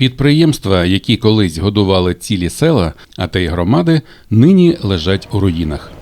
Підприємства, які колись годували цілі села, а те й громади, нині лежать у руїнах.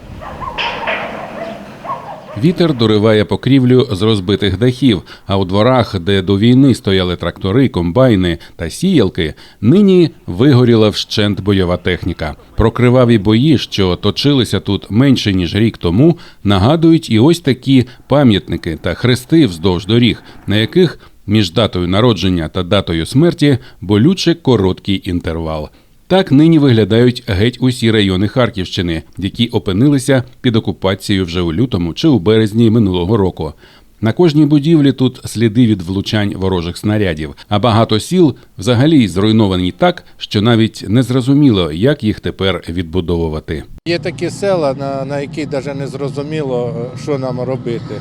Вітер дориває покрівлю з розбитих дахів, а у дворах, де до війни стояли трактори, комбайни та сіялки, нині вигоріла вщент бойова техніка. Про криваві бої, що точилися тут менше ніж рік тому, нагадують і ось такі пам'ятники та хрести вздовж доріг, на яких між датою народження та датою смерті болюче короткий інтервал. Так нині виглядають геть усі райони Харківщини, які опинилися під окупацією вже у лютому чи у березні минулого року. На кожній будівлі тут сліди від влучань ворожих снарядів, а багато сіл взагалі зруйновані так, що навіть не зрозуміло, як їх тепер відбудовувати. Є такі села, на, на які навіть не зрозуміло, е, що нам робити.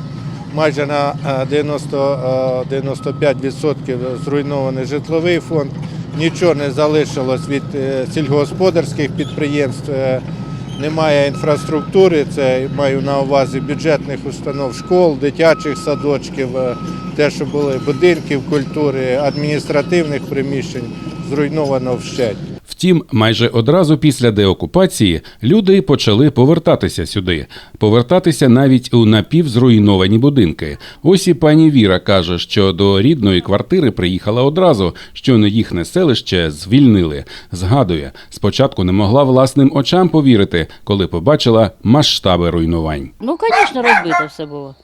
Майже на е, 90, е, 95% зруйнований житловий фонд. Нічого не залишилось від е, сільськогосподарських підприємств. е, Немає інфраструктури, це маю на увазі бюджетних установ, школ, дитячих садочків, е, те, що були будинків культури, адміністративних приміщень, зруйновано вщать. Втім, майже одразу після деокупації люди почали повертатися сюди, повертатися навіть у напівзруйновані будинки. Ось і пані Віра каже, що до рідної квартири приїхала одразу, що на їхнє селище звільнили. Згадує, спочатку не могла власним очам повірити, коли побачила масштаби руйнувань. Ну, звісно, розбито все було.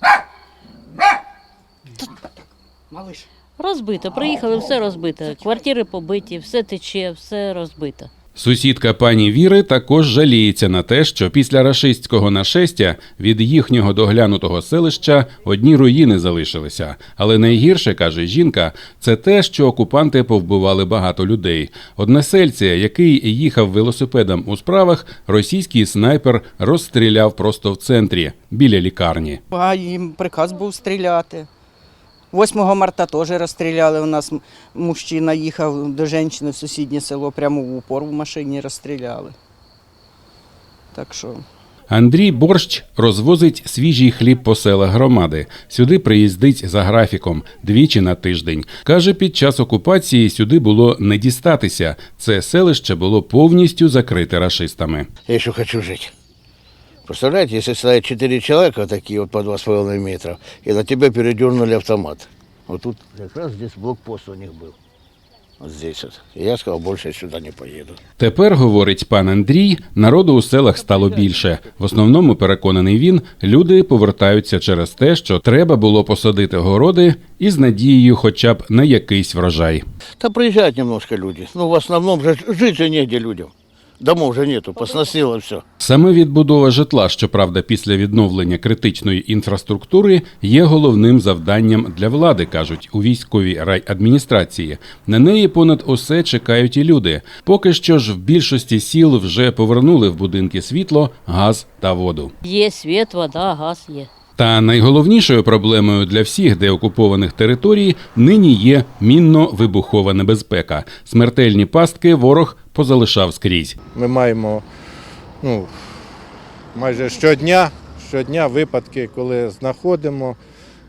Малыш. Розбито. Приїхали, все розбито. Квартири побиті, все тече, все розбито. Сусідка пані Віри також жаліється на те, що після рашистського нашестя від їхнього доглянутого селища одні руїни залишилися. Але найгірше, каже жінка, це те, що окупанти повбивали багато людей. Односельця, який їхав велосипедом у справах, російський снайпер розстріляв просто в центрі біля лікарні. А їм приказ був стріляти. 8 марта теж розстріляли. У нас мужчина їхав до жінки в сусіднє село, прямо в упор в машині розстріляли. Так що Андрій Борщ розвозить свіжий хліб по селах громади. Сюди приїздить за графіком двічі на тиждень. Каже, під час окупації сюди було не дістатися. Це селище було повністю закрите рашистами. Я еще хочу жить. Представляете, если стоят четыре человека, такие вот по два с половиной метра, и на тебя передернули автомат. Вот тут как раз здесь блокпост у них был. Вот здесь вот. И я сказал, больше я сюда не поеду. Тепер, говорить пан Андрій, народу у селах стало більше. В основному, переконаний він, люди повертаються через те, що треба було посадити городи із надією хоча б на якийсь врожай. Там приезжают немножко люди. Ну, в основном же жить негде людям. Домов же нету, посносило все. Саме відбудова житла, щоправда, після відновлення критичної інфраструктури є головним завданням для влади, кажуть у військовій райадміністрації. На неї понад усе чекають і люди. Поки що ж в більшості сіл вже повернули в будинки світло, газ та воду. Є світ, вода, газ є. Та найголовнішою проблемою для всіх деокупованих територій нині є мінно-вибухова небезпека. Смертельні пастки ворог позалишав скрізь. Ми маємо ну, майже щодня, щодня випадки, коли знаходимо,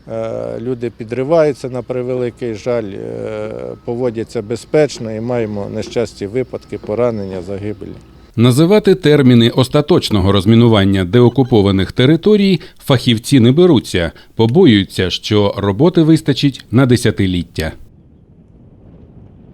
е, люди підриваються на превеликий жаль, е, поводяться безпечно і маємо нещасті випадки, поранення, загибелі. Називати терміни остаточного розмінування деокупованих територій фахівці не беруться, побоюються, що роботи вистачить на десятиліття.